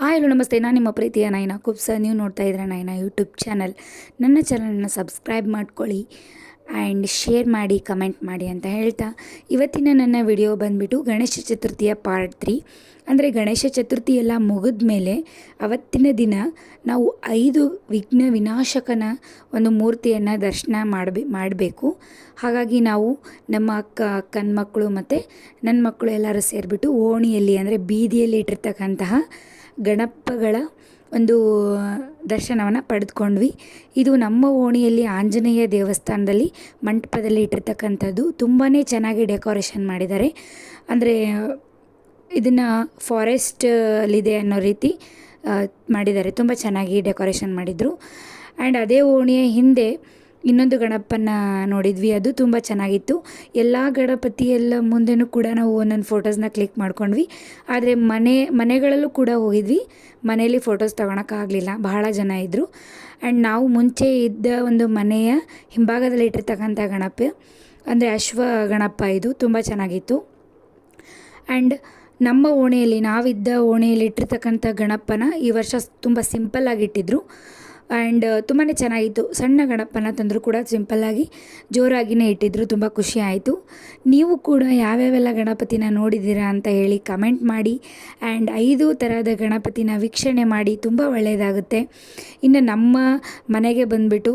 Hi, hello, ನಮಸ್ತೆ. ನಾನು ನಿಮ್ಮ ಪ್ರೀತಿಯ ನೈನಾ ಕುಬ್ಸ. ನೀವು ನೋಡ್ತಾ ಇದ್ರೆ ನೈನಾ ಯೂಟ್ಯೂಬ್ ಚಾನಲ್. ನನ್ನ ಚಾನಲನ್ನು ಸಬ್ಸ್ಕ್ರೈಬ್ ಮಾಡ್ಕೊಳ್ಳಿ ಆ್ಯಂಡ್ ಶೇರ್ ಮಾಡಿ, ಕಮೆಂಟ್ ಮಾಡಿ ಅಂತ ಹೇಳ್ತಾ. ಇವತ್ತಿನ ನನ್ನ ವಿಡಿಯೋ ಬಂದುಬಿಟ್ಟು ಗಣೇಶ ಚತುರ್ಥಿಯ ಪಾರ್ಟ್ ತ್ರೀ ಅಂದರೆ ಗಣೇಶ ಚತುರ್ಥಿ ಎಲ್ಲ ಮುಗಿದ ಮೇಲೆ ಅವತ್ತಿನ ದಿನ ನಾವು ಐದು ವಿಘ್ನ ವಿನಾಶಕನ ಒಂದು ಮೂರ್ತಿಯನ್ನು ದರ್ಶನ ಮಾಡಬೇ, ಮಾಡಬೇಕು. ಹಾಗಾಗಿ ನಾವು ನಮ್ಮ ಅಕ್ಕ, ಅಕ್ಕನ ಮಕ್ಕಳು ಮತ್ತು ನನ್ನ ಮಕ್ಕಳು ಎಲ್ಲರೂ ಸೇರಿಬಿಟ್ಟು ಓಣಿಯಲ್ಲಿ ಅಂದರೆ ಬೀದಿಯಲ್ಲಿ ಇಟ್ಟಿರ್ತಕ್ಕಂತಹ ಗಣಪಗಳ ಒಂದು ದರ್ಶನವನ್ನು ಪಡೆದುಕೊಂಡ್ವಿ. ಇದು ನಮ್ಮ ಓಣಿಯಲ್ಲಿ ಆಂಜನೇಯ ದೇವಸ್ಥಾನದಲ್ಲಿ ಮಂಟಪದಲ್ಲಿ ಇಟ್ಟಿರ್ತಕ್ಕಂಥದ್ದು. ತುಂಬಾ ಚೆನ್ನಾಗಿ ಡೆಕೋರೇಷನ್ ಮಾಡಿದ್ದಾರೆ. ಅಂದರೆ ಇದನ್ನು ಫಾರೆಸ್ಟಲ್ಲಿದೆ ಅನ್ನೋ ರೀತಿ ಮಾಡಿದ್ದಾರೆ. ತುಂಬ ಚೆನ್ನಾಗಿ ಡೆಕೋರೇಷನ್ ಮಾಡಿದರು. ಆ್ಯಂಡ್ ಅದೇ ಓಣಿಯ ಹಿಂದೆ ಇನ್ನೊಂದು ಗಣಪನ ನೋಡಿದ್ವಿ. ಅದು ತುಂಬ ಚೆನ್ನಾಗಿತ್ತು. ಎಲ್ಲ ಗಣಪತಿ ಎಲ್ಲ ಮುಂದೆನೂ ಕೂಡ ನಾವು ಒಂದೊಂದು ಫೋಟೋಸ್ನ ಕ್ಲಿಕ್ ಮಾಡ್ಕೊಂಡ್ವಿ. ಆದರೆ ಮನೆ, ಮನೆಗಳಲ್ಲೂ ಕೂಡ ಹೋಗಿದ್ವಿ. ಮನೆಯಲ್ಲಿ ಫೋಟೋಸ್ ತೊಗೊಳಕ್ಕಾಗಲಿಲ್ಲ. ಬಹಳ ಜನ ಇದ್ದರು ಆ್ಯಂಡ್ ನಾವು ಮುಂಚೆ ಇದ್ದ ಒಂದು ಮನೆಯ ಹಿಂಭಾಗದಲ್ಲಿ ಇಟ್ಟಿರ್ತಕ್ಕಂಥ ಗಣಪ ಅಂದರೆ ಅಶ್ವ ಗಣಪ ಇದು ತುಂಬ ಚೆನ್ನಾಗಿತ್ತು. ಆ್ಯಂಡ್ ನಮ್ಮ ಓಣೆಯಲ್ಲಿ, ನಾವಿದ್ದ ಓಣೆಯಲ್ಲಿ ಇಟ್ಟಿರ್ತಕ್ಕಂಥ ಗಣಪನ ಈ ವರ್ಷ ತುಂಬ ಸಿಂಪಲ್ಲಾಗಿ ಇಟ್ಟಿದ್ರು. ಆ್ಯಂಡ್ ತುಂಬಾ ಚೆನ್ನಾಗಿತ್ತು. ಸಣ್ಣ ಗಣಪನ ತಂದರೂ ಕೂಡ ಸಿಂಪಲ್ಲಾಗಿ ಜೋರಾಗಿಯೇ ಇಟ್ಟಿದ್ರು, ತುಂಬ ಖುಷಿ ಆಯಿತು. ನೀವು ಕೂಡ ಯಾವ್ಯಾವೆಲ್ಲ ಗಣಪತಿನ ನೋಡಿದ್ದೀರಾ ಅಂತ ಹೇಳಿ ಕಮೆಂಟ್ ಮಾಡಿ. ಆ್ಯಂಡ್ ಐದು ಥರದ ಗಣಪತಿನ ವೀಕ್ಷಣೆ ಮಾಡಿ, ತುಂಬ ಒಳ್ಳೆಯದಾಗುತ್ತೆ ಇನ್ನು ನಮ್ಮ ಮನೆಗೆ ಬಂದುಬಿಟ್ಟು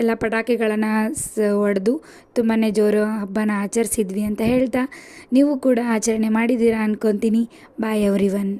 ಎಲ್ಲ ಪಟಾಕಿಗಳನ್ನು ಸ ಹೊಡೆದು ತುಂಬಾ ಜೋರು ಹಬ್ಬನ ಆಚರಿಸಿದ್ವಿ ಅಂತ ಹೇಳ್ತಾ, ನೀವು ಕೂಡ ಆಚರಣೆ ಮಾಡಿದ್ದೀರಾ ಅನ್ಕೊತೀನಿ. ಬಾಯ್ ಎವ್ರಿ ಒನ್